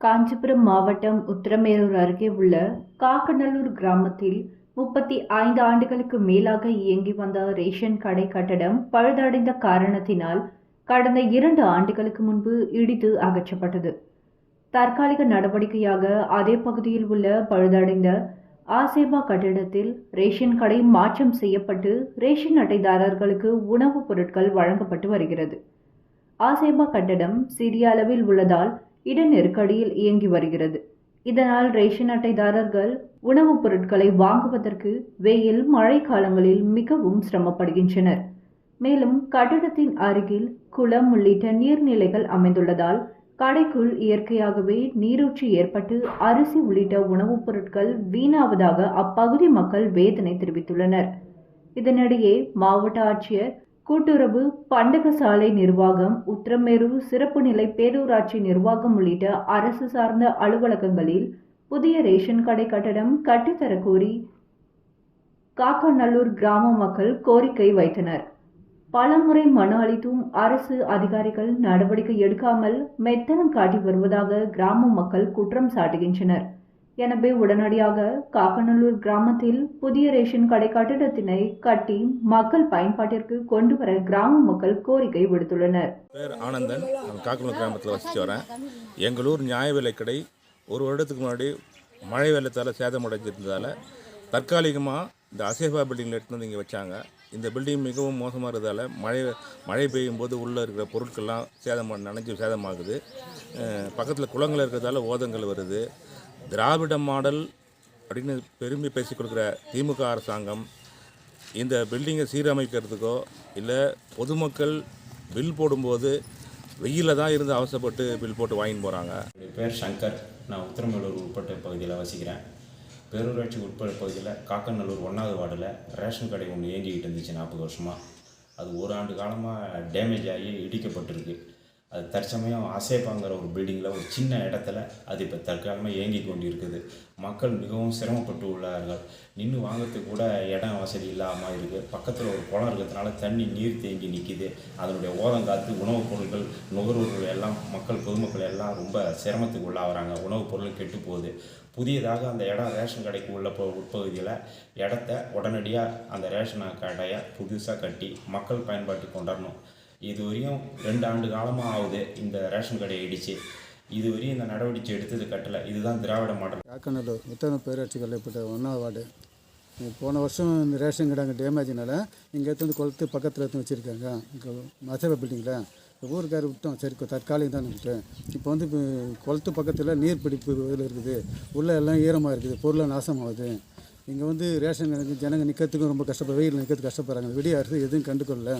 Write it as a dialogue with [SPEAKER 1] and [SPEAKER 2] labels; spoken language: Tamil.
[SPEAKER 1] காஞ்சிபுரம் மாவட்டம் உத்திரமேரூர் அருகே உள்ள காக்கநல்லூர் கிராமத்தில் முப்பத்தி ஐந்து ஆண்டுகளுக்கு மேலாக இயங்கி வந்த ரேஷன் கடை கட்டடம் பழுதடைந்த காரணத்தினால் கடந்த இரண்டு ஆண்டுகளுக்கு முன்பு இடித்து அகற்றப்பட்டது. தற்காலிக நடவடிக்கையாக அதே பகுதியில் உள்ள பழுதடைந்த ஆசேபா கட்டிடத்தில் ரேஷன் கடை மாற்றம் செய்யப்பட்டு ரேஷன் அட்டைதாரர்களுக்கு உணவுப் பொருட்கள் வழங்கப்பட்டு வருகிறது. ஆசேபா கட்டடம் சிறிய அளவில் உள்ளதால் இட நெருக்கடியில் இயங்கி வருகிறது. இதனால் ரேஷன் அட்டைதாரர்கள் உணவுப் பொருட்களை வாங்குவதற்கு வெயில் மழை காலங்களில் மிகவும் சிரமப்படுகின்றனர். மேலும் கட்டிடத்தின் அருகில் குளம் உள்ளிட்ட நீர்நிலைகள் அமைந்துள்ளதால் கடைக்குள் இயற்கையாகவே நீரூற்று ஏற்பட்டு அரிசி உள்ளிட்ட உணவுப் பொருட்கள் வீணாவதாக அப்பகுதி மக்கள் வேதனை தெரிவித்துள்ளனர். இதனிடையே மாவட்ட ஆட்சியர் கூட்டுறவு பண்டகசாலை நிர்வாகம் உத்திரமேரூர் சிறப்பு நிலை பேரூராட்சி நிர்வாகம் உள்ளிட்ட அரசு சார்ந்த அலுவலகங்களில் புதிய ரேஷன் கடை கட்டடம் கட்டித்தர கோரி காக்கநல்லூர் கிராம மக்கள் கோரிக்கை வைத்தனர். பலமுறை மனு அளித்தும் அரசு அதிகாரிகள் நடவடிக்கை எடுக்காமல் மெத்தனம் காட்டி வருவதாக கிராம மக்கள் குற்றம் சாட்டுகின்றனர். எனவே உடனடியாக காக்கநல்லூர் கிராமத்தில் புதிய ரேஷன் கடை கட்டிடத்தினை கட்டி மக்கள் பயன்பாட்டிற்கு கொண்டு வர கிராம மக்கள் கோரிக்கை விடுத்துள்ளனர்.
[SPEAKER 2] பேர் ஆனந்தன். காக்கநல்லூர் காக்கனூர் கிராமத்தில் வசித்து வரேன். எங்களூர் நியாய விலை கடை ஒரு வருடத்துக்கு முன்னாடி மழை வெள்ளத்தால் சேதமடைஞ்சிருந்ததால் தற்காலிகமாக இந்த அசேஃபா பில்டிங்கில் எடுத்து வந்து இங்கே வச்சாங்க. இந்த பில்டிங் மிகவும் மோசமாக இருந்ததால் மழை மழை பெய்யும் போது உள்ளே இருக்கிற பொருட்கள்லாம் சேதம் நனைஞ்சு சேதமாகுது. பக்கத்தில் குளங்கள் இருக்கிறதால ஓதங்கள் வருது. திராவிட மாடல் அப்படின்னு பெருமை பேசி கொடுக்குற திமுக அரசாங்கம் இந்த பில்டிங்கை சீரமைக்கிறதுக்கோ இல்லை பொதுமக்கள் பில் போடும்போது வெயிலில் தான் இருந்து அவசப்பட்டு பில் போட்டு வாங்கின்னு போகிறாங்க
[SPEAKER 3] என் பேர் சங்கர். நான் உத்தரமேலூர் உட்பட்ட பகுதியில் வசிக்கிறேன். பேரூராட்சி உட்பட்ட பகுதியில் காக்கநல்லூர் ஒன்றாவது வார்டில் ரேஷன் கடை ஒன்று இயங்கிக்கிட்டு இருந்துச்சு நாற்பது வருஷமாக அது ஒரு ஆண்டு காலமாக டேமேஜ் ஆகி இடிக்கப்பட்டிருக்கு. அது தற்சமயம் அசேபாங்கிற ஒரு பில்டிங்கில் ஒரு சின்ன இடத்துல அது இப்போ தற்காலமாக இயங்கி கொண்டு இருக்குது மக்கள் மிகவும் சிரமப்பட்டு உள்ளார்கள் நின்று வாங்கிறதுக்கு கூட இடம் வசதி இல்லாமல் இருக்குது பக்கத்தில் ஒரு குளம் இருக்கிறதுனால தண்ணி நீர் தேங்கி நிற்கிது அதனுடைய ஓதங்காத்து உணவுப் பொருட்கள் நுகர்வோர்கள் எல்லாம் மக்கள் பொதுமக்கள் எல்லாம் ரொம்ப சிரமத்துக்கு உள்ளாகிறாங்க. உணவுப் பொருள் கெட்டு போகுது. புதியதாக அந்த இடம் ரேஷன் கடைக்கு உள்ள ப உட்பகுதியில் இடத்த உடனடியாக அந்த ரேஷன் கடையை புதுசாக கட்டி மக்கள் பயன்பாட்டுக்கு கொண்டாடணும் இது வரையும் ரெண்டு ஆண்டு காலமாக ஆகுது இந்த ரேஷன் கடையை இடிச்சு. இது வரையும் இந்த நடவடிக்கை எடுத்தது கட்டலை. இதுதான் திராவிட மாடல்.
[SPEAKER 4] காக்கநல்லூர் உத்தம பேராட்சி கொல்லைப்பட்ட ஒன்றாவது வார்டு. போன வருஷம் இந்த ரேஷன் கடை அங்கே டேமேஜினால இங்கே எடுத்து வந்து குளத்து பக்கத்தில் எடுத்து வச்சுருக்காங்க. இங்கே மசேபா பில்டிங்கில் ஊருக்கார ஊருக்கார் விட்டோம். சரி தற்காலிகம் தான் விட்டேன். இப்போ வந்து இப்போ குளத்து பக்கத்தில் நீர் பிடிப்பு இதில் இருக்குது. உள்ளே எல்லாம் ஈரமாக இருக்குது. பொருளாக நாசமாகுது. இங்கே வந்து ரேஷன் கடைக்கு ஜனங்க நிற்கிறதுக்கும் ரொம்ப கஷ்டப்படுற வெயில் நிற்கிறதுக்கு கஷ்டப்படுறாங்க. விடிய அரசு எதுவும் கண்டுக்கொள்ளல.